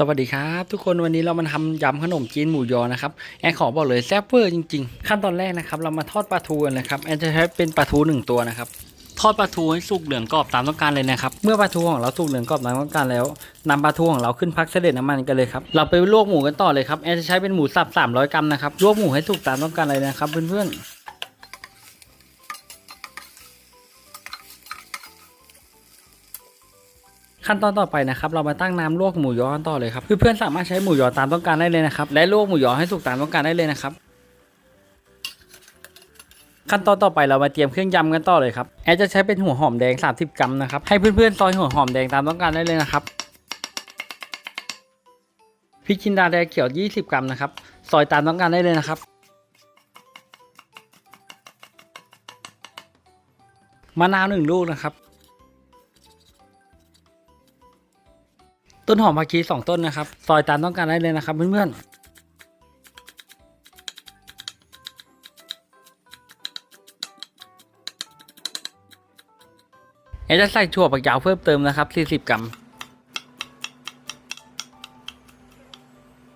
สวัสดีครับ ทุกคนวันนี้เรามาทำยำขนมจีนหมูยอนะครับแอนขอบอกเลยแซ่บเวอร์จริงๆ ขั้นตอนแรกนะครับ เรามาทอดปลาทูกันนะครับแอนจะใช้เป็นปลาทูหนึ่งตัวนะครับทอดปลาทูให้สุกเหลืองกรอบตามต้องการเลยนะครับเมื่อปลาทูของเราสุกเหลืองกรอบตามต้องการแล้วนำปลาทูของเราขึ้นพักเสด็จน้ำมันกันเลยครับเราไปลวกหมูกันต่อเลยครับแอนจะใช้เป็นหมูสับ300 กรัมนะครับลวกหมูให้สุกตามต้องการเลยนะครับเพื่อนๆ ขั้นตอนต่อไปนะครับเรามาตั้งน้ำลวกหมูยอกันต่อเลยครับเพื่อนๆสามารถใช้หมูยอตามต้องการได้เลยนะครับและลวกหมูยอให้สุกตามต้องการได้เลยนะครับขั้นตอนต่อไปเรามาเตรียมเครื่องยำกันต่อเลยครับแอดจะใช้เป็นหัวหอมแดง 30 กรัมนะครับให้เพื่อนๆซอยหัวหอมแดงตามต้องการได้เลยนะครับพริกจินดาแดงเขียว 20 กรัมนะครับซอยตามต้องการได้เลยนะครับ มะนาวหนึ่งลูกนะครับ ต้นหอมผักชีสองต้นนะครับ ซอยตามต้องการได้เลยนะครับเพื่อนๆเอจะใส่ถั่วฝักยาวเพิ่มเติมนะครับ 40 กรัม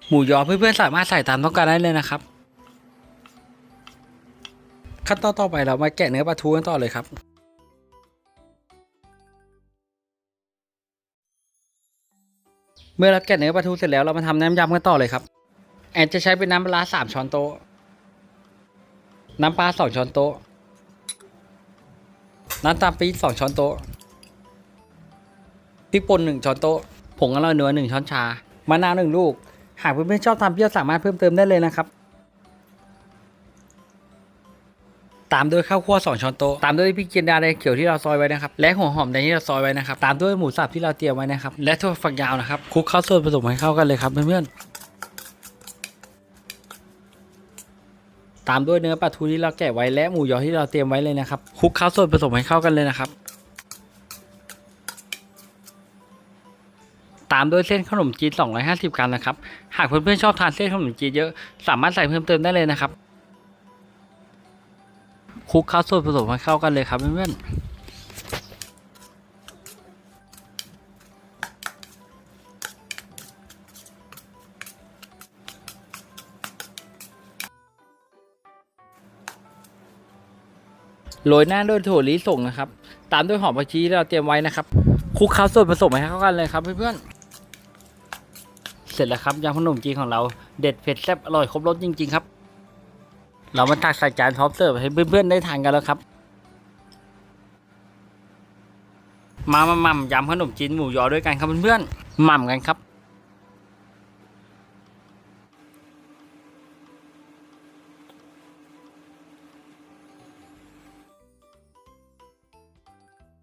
หมูยอเพื่อนๆสามารถใส่ตามต้องการได้เลยนะครับ ขั้นตอนต่อไปเรามาแกะเนื้อปลาทูกันต่อเลยครับ เมื่อเราแกะเนื้อปลาทูเสร็จแล้วเรามาทำน้ำยำกันต่อเลยครับ แอนจะใช้เป็นน้ำปลาสามช้อนโต๊ะ น้ำปลาสองช้อนโต๊ะ น้ำตาลปี๊บสองช้อนโต๊ะ พริกป่นหนึ่งช้อนโต๊ะ ผงอร่อยนัวหนึ่งช้อนชา มะนาวหนึ่งลูก หากเพื่อนๆชอบทำเปรี้ยวสามารถเพิ่มเติมได้เลยนะครับ ตามด้วยข้าวคั่วสองช้อนโต๊ะตามด้วยพริกจินดาแดงเขียวที่เราซอยไว้นะครับและหัวหอมแดงที่เราซอยไว้นะครับตามด้วยหมูสับที่เราเตรียมไว้นะครับและถั่วฝักยาวนะครับคลุกเข้าส่วนผสมให้เข้ากันเลยครับเพื่อนๆตามด้วยเนื้อปลาทูที่เราแกะไว้และหมูยอที่เราเตรียมไว้เลยนะครับคลุกเข้าส่วนผสมให้เข้ากันเลยนะครับตามด้วยเส้นขนมจีน250กรัมนะครับ หากเพื่อนๆชอบทานเส้นขนมจีนเยอะ สามารถใส่เพิ่มเติมได้เลยนะครับ คลุกข้าวส่วนผสมให้เข้ากันเลยครับเพื่อนๆโรยหน้าด้วยถั่วลิสงนะครับ ตามด้วยหอมผักชีที่เราเตรียมไว้นะครับคลุกข้าวส่วนผสมให้เข้ากันเลยครับเพื่อนๆเสร็จแล้วครับยำขนมจีนของเราเด็ดเผ็ดแซ่บอร่อยครบรสจริง ๆ ครับ เรามาตักใส่จานพร้อมเสิร์ฟให้เพื่อนๆได้ทานกันแล้วครับ มามาหม่ำยำขนมจีนหมูยอด้วยกันครับเพื่อนๆหม่ำกันครับ